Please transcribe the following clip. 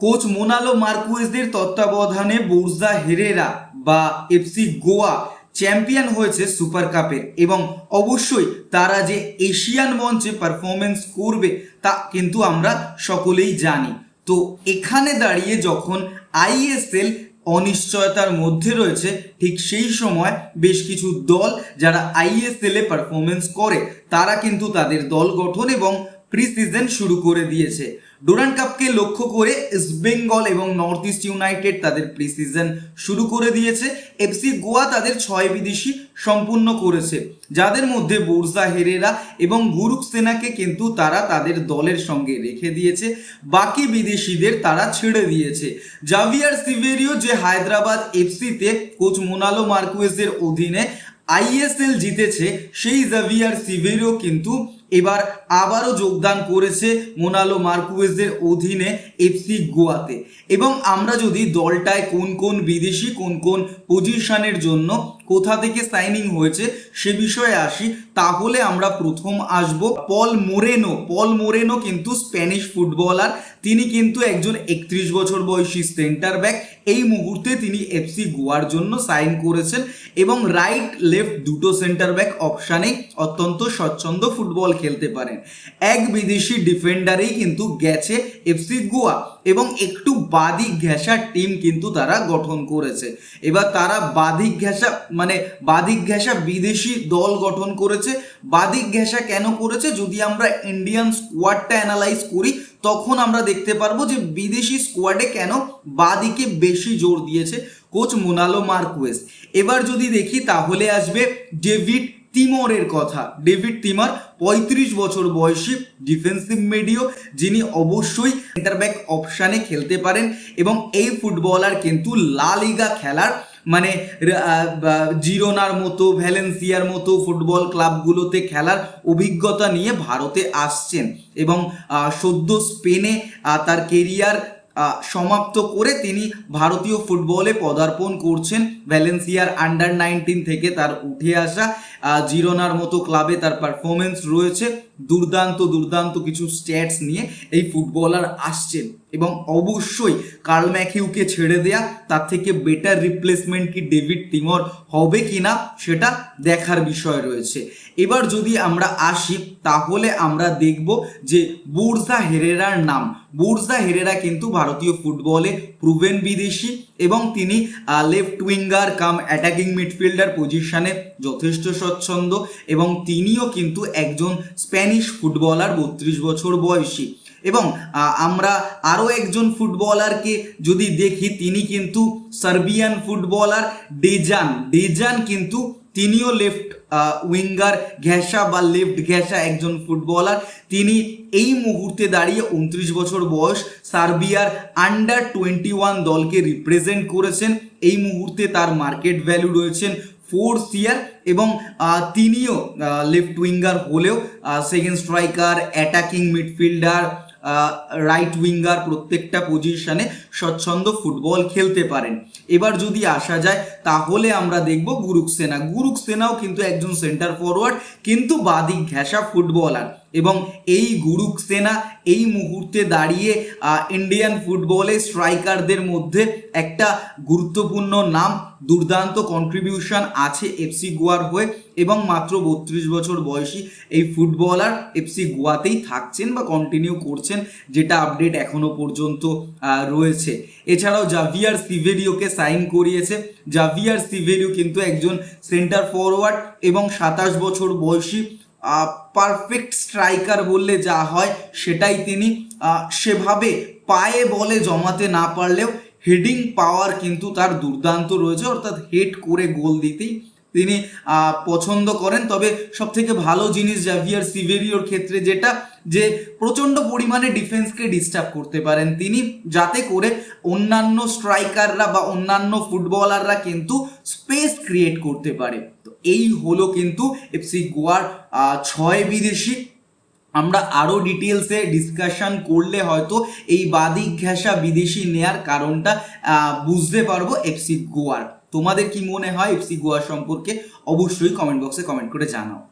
Coach Manolo মার্কুয়েজদের তত্ত্বাবধানে Borja Herrera বা এফসি গোয়া চ্যাম্পিয়ন হয়েছে সুপার কাপের এবং অবশ্যই তারা যে এশিয়ান মঞ্চে পারফরমেন্স করবে তা কিন্তু আমরা সকলেই জানি। তো এখানে দাঁড়িয়ে যখন আইএসএল অনিশ্চয়তার মধ্যে রয়েছে, ঠিক সেই সময় বেশ কিছু দল যারা আইএসএল পারফরমেন্স করে, তারা কিন্তু তাদের দল গঠন এবং প্রি সিজন শুরু করে দিয়েছে। ডুরান্ড কাপকে লক্ষ্য করে ইস্ট বেঙ্গল এবং নর্থ ইস্ট ইউনাইটেড তাদের প্রি সিজন শুরু করে দিয়েছে। এফসি গোয়া তাদের ছয় বিদেশি সম্পূর্ণ করেছে। যাদের মধ্যে বোরজা হেরেরা এবং গুরুক সেনাকে কিন্তু তারা তাদের দলের সঙ্গে রেখে দিয়েছে। বাকি বিদেশিদের তারা ছেড়ে দিয়েছে। জাভিয়ার সিভেরিও যে হায়দ্রাবাদ এফসিতে কোচ মোনালো মার্কুয়েসের অধীনে আইএসএল জিতেছে, সেই জাভিয়ার সিভেরিও কিন্তু এবার আবারও যোগদান করেছে মোনালো মার্কুয়েজের অধীনে এফসি গোয়াতে। এবং আমরা যদি দলটায় কোন কোন বিদেশি, কোন কোন পজিশনের জন্য কোথা থেকে সাইনিং হয়েছে সে বিষয়ে আসি, তাহলে আমরা প্রথম আসব পল মোরেনো। পল মোরেনো কিন্তু স্প্যানিশ ফুটবলার। তিনি কিন্তু একজন একত্রিশ বছর বয়সী সেন্টার ব্যাক। এই মুহূর্তে তিনি এফসি গোয়ার জন্য সাইন করেছেন এবং রাইট লেফট দুটো সেন্টার ব্যাক অপশানে অত্যন্ত স্বচ্ছন্দ ফুটবল খেলতে পারেন। এক বিদেশি ডিফেন্ডারেই কিন্তু গেছে এফসি গোয়া। এবং একটু বাদিক ঘেঁষা টিম কিন্তু তারা গঠন করেছে। এবার তারা বাদিক ঘেঁষা মানে বাদিক ঘেঁষা বিদেশি দল গঠন করেছে। বাদিক ঘেঁষা কেন করেছে? যদি আমরা ইন্ডিয়ান স্কোয়াডটা অ্যানালাইজ করি, তখন আমরা দেখতে পারব যে বিদেশি স্কোয়াডে কেন বাদিকে বেশি জোর দিয়েছে। Coach Manolo Marquez. এবার যদি দেখি, তাহলে আসবে ডেভিড তিমরের কথা। ডেভিড তিমার, পঁয়ত্রিশ বছর বয়সী ডিফেন্সিভ মিডিও যিনি অবশ্যই সেন্টার ব্যাক অপশানে খেলতে পারেন এবং এই ফুটবলার কিন্তু লা লিগা খেলার মানে জিরোনার মতো ভ্যালেন্সিয়ার মতো ফুটবল ক্লাবগুলোতে খেলার অভিজ্ঞতা নিয়ে ভারতে আসছেন এবং সদ্য স্পেনে তার কেরিয়ার সমাপ্ত করে তিনি ভারতীয় ফুটবলে পদার্পণ করছেন ভ্যালেন্সিয়ার আন্ডার নাইনটিন থেকে তার উঠে আসা জিরোনার মতো ক্লাবে তার পারফরমেন্স রয়েছে। দুর্দান্ত দুর্দান্ত কিছু স্ট্যাটস নিয়ে এই ফুটবলার আসছেন। এবং অবশ্যই কার্ল ম্যাকিউকে ছেড়ে দেয়া, তার থেকে বেটার রিপ্লেসমেন্ট কি ডেভিড টিমর হবে কি না সেটা দেখার বিষয় রয়েছে। এবার যদি আমরা আসি, তাহলে আমরা দেখব যে বুর্জা হেরেরার নাম। বুর্জা হেরেরা কিন্তু ভারতীয় ফুটবলে প্রুভেন বিদেশি এবং তিনি left winger cum attacking midfielder পজিশনে যথেষ্ট স্বচ্ছন্দ এবং তিনিও কিন্তু একজন স্প্যানিশ ফুটবলার বত্রিশ বছর বয়সী। এবং আমরা আরও একজন ফুটবলারকে যদি দেখি, তিনি কিন্তু সার্বিয়ান ফুটবলার, ডেজান। ডেজান কিন্তু তিনিও লেফট উইঙ্গার ঘেঁষা বা লেফট ঘেঁষা একজন ফুটবলার। তিনি এই মুহূর্তে দাঁড়িয়ে উনত্রিশ বছর বয়স, সার্বিয়ার আন্ডার টোয়েন্টি ওয়ান দলকে রিপ্রেজেন্ট করেছেন। এই মুহূর্তে তার মার্কেট ভ্যালু রয়েছেন ফোর্থ ইয়ার এবং তিনিও লেফট উইঙ্গার হলেও second striker attacking midfielder right winger প্রত্যেকটা পজিশনে স্বচ্ছন্দ ফুটবল খেলতে পারেন। এবার যদি আসা যায়, তাহলে আমরা দেখব গুরুক সেনা। গুরুক সেনাও কিন্তু একজন সেন্টার ফরওয়ার্ড কিন্তু বাদিক ঘেঁষা ফুটবলার। এবং এই গুরুক সেনা এই মুহূর্তে দাঁড়িয়ে ইন্ডিয়ান ফুটবলে স্ট্রাইকারদের মধ্যে একটা গুরুত্বপূর্ণ নাম, দুর্দান্ত কন্ট্রিবিউশন আছে এফসি গোয়ার হয়ে। এবং মাত্র বত্রিশ বছর বয়সী এই ফুটবলার এফসি গোয়াতেই থাকছেন বা কন্টিনিউ করছেন, যেটা আপডেট এখনও পর্যন্ত রয়েছে। এছাড়াও জাভিয়ার সিভেরিওকে সাইন করিয়েছে জাভিয়ার সিভেরিও কিন্তু একজন সেন্টার ফরওয়ার্ড এবং সাতাশ বছর বয়সী পারফেক্ট স্ট্রাইকার বললে যা হয় সেটাই তিনি সেভাবে পায়ে বলে জমাতে না পারলেও হেডিং পাওয়ার কিন্তু তার দুর্দান্ত রয়েছে। অর্থাৎ হেড করে গোল দিতেই তিনি পছন্দ করেন। তবে সব থেকে ভালো জিনিস জাভিয়ার সিভেরিওর ক্ষেত্রে যেটা, যে প্রচণ্ড পরিমাণে ডিফেন্সকে ডিস্টার্ব করতে পারেন তিনি, যাতে করে অন্যান্য স্ট্রাইকাররা বা অন্যান্য ফুটবলাররা কিন্তু স্পেস ক্রিয়েট করতে পারে। তো এই হলো কিন্তু এফসি গোয়ার ছয় বিদেশি। আমরা আরও ডিটেলসে ডিসকাশন করলে হয়তো এই বাদিক ঘেঁষা বিদেশি নেয়ার কারণটা বুঝতে পারব এফসি গোয়ার। তোমাদের কি মনে হয় এফসি গোয়া সম্পর্কে? অবশ্যই কমেন্ট বক্সে কমেন্ট করে জানাও।